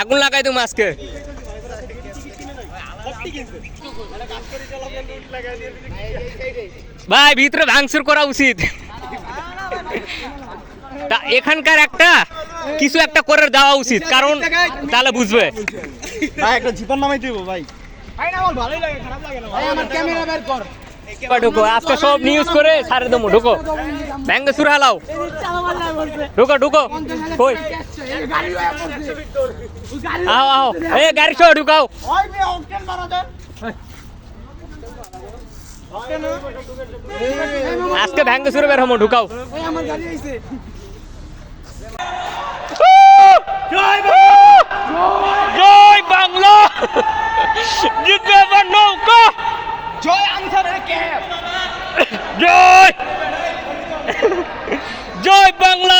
আগুন লাগাই তুমি আজকে। ভাই ভিতরে ভাঙচুর করা উচিত। তা এখানকার একটা কিছু একটা করে দেওয়া উচিত কারণ তাহলে বুঝবে। ভাই একটা জিপার নামাই দিব ভাই। ঢুকো আজকে সব নিউজ করে সারে দেবো ঢুকো। ব্যাঙ্গে সুর হালাও। ঢুকো ঢুকো। কই? आओ आओ ए गाड़ी छोड़ रुकाओ ओए मैं ऑक्टेन मारो আজকে ভ্যাঙ্গে শুরু বের হমো ঢুকাও। আমার গাড়ি আইছে। জয় বাংলা। জয় আনসারের জয় বাংলা।